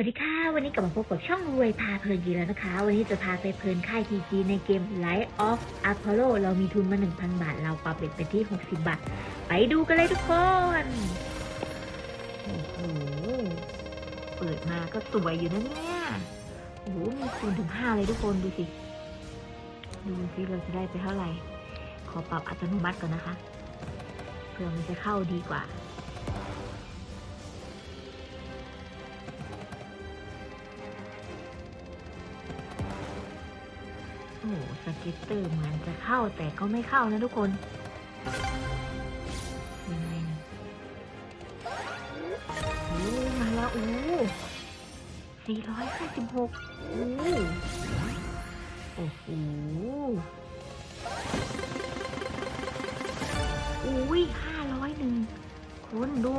สวัสดีค่ะ วันนี้กลับมาพบกับช่องรวยพาเพลินยีแล้วนะคะ วันนี้จะพาไปเพลินค่ายทีจีในเกม Light of Apollo เรามีทุนมา 1,000 บาท เราปรับเบ็ดไปที่ 60 บาท ไปดูกันเลยทุกคน โอ้โห เปิดมาก็สวยอยู่นะเนี่ย โอ้โห มีคูณถึง 5 เลยทุกคนดูสิ ดูสิเราจะได้ไปเท่าไหร่ ขอปรับอัตโนมัติก่อนนะคะ เพื่อมันจะเข้าดีกว่า หสเก็ตเตอร์เหมือนจะเข้าแต่ก็ไม่เข้านะทุกคนยังไงนี่ยโอ้มาแล้วโอ้สี่ร้อยห้าสิบหกโอ้โอ้โหอุ้ยห้าร้อยหนึ่งคนดู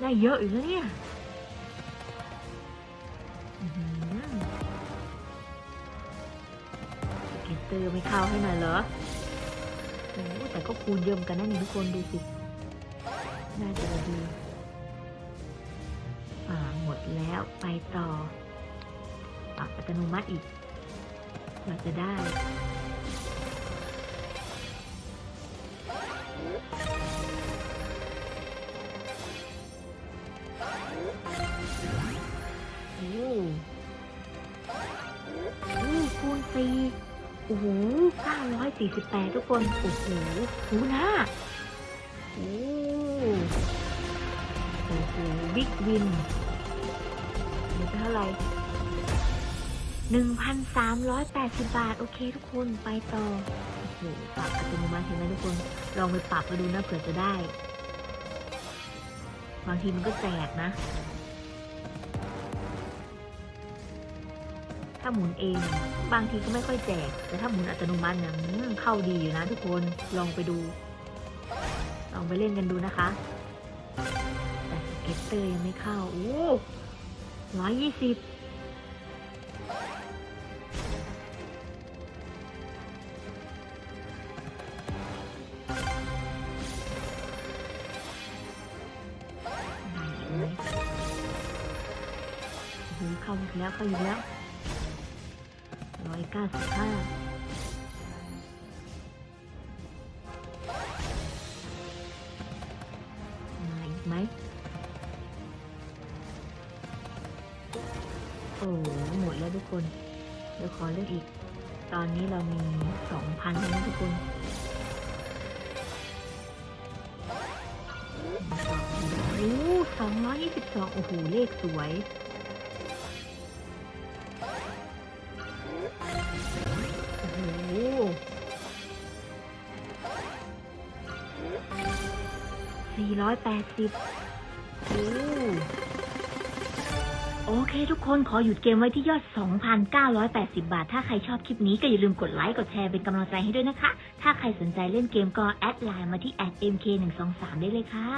ได้เยอะอยู่แล้วเนี่ย เตอร์ไม่เข้าให้หน่อยเหรอแต่ก็คูณเยิมกันนะนี่ทุกคนดูสิ น่าจะดี อ่าหมดแล้วไปต่อปรับอัตโนมัติอีก เราจะได้โอ้โอ้คูณสี่ โอ้โหเก้าร้อยสี่สิบแปดทุกคน โอ้โหคูณห้าโอ้โอ้โห บิ๊กวินเหลือเท่าไหร่หนึ่งพันสามร้อยแปดสิบบาท โอเคทุกคนไปต่อ โอ้โห ปรับอัตโนมัติเห็นไหมทุกคน ลองไปปรับมาดูนะเผื่อจะได้ บางทีมันก็แจกนะ ถ้าหมุนเอง บางทีก็ไม่ค่อยแจก แต่ถ้าหมุนอัตโนมัติเนี่ยเข้าดีอยู่นะทุกคนลองไปดู ลองไปเล่นกันดูนะคะ แต่สเก็ตเตอร์ยังไม่เข้าโอ้ร้อยยี่สิบได้ไหมโอ้โหเข้าอีกแล้วเข้าอีกแล้ว ร้อยเก้าสิบห้ามาอีกไหมโอ้หมดแล้วทุกคน เดี๋ยวขอเลือกอีก ตอนนี้เรามีสองพันแล้วนะทุกคนโอ้สองร้อยยี่สิบสองโอ้โห เลขสวย 480โอ้โอเคทุกคนขอหยุดเกมไว้ที่ยอด 2,980 บาท ถ้าใครชอบคลิปนี้ก็อย่าลืมกดไลค์ กดแชร์เป็นกำลังใจให้ด้วยนะคะ ถ้าใครสนใจเล่นเกมก็แอดไลน์มาที่ @mk123 ได้เลยค่ะ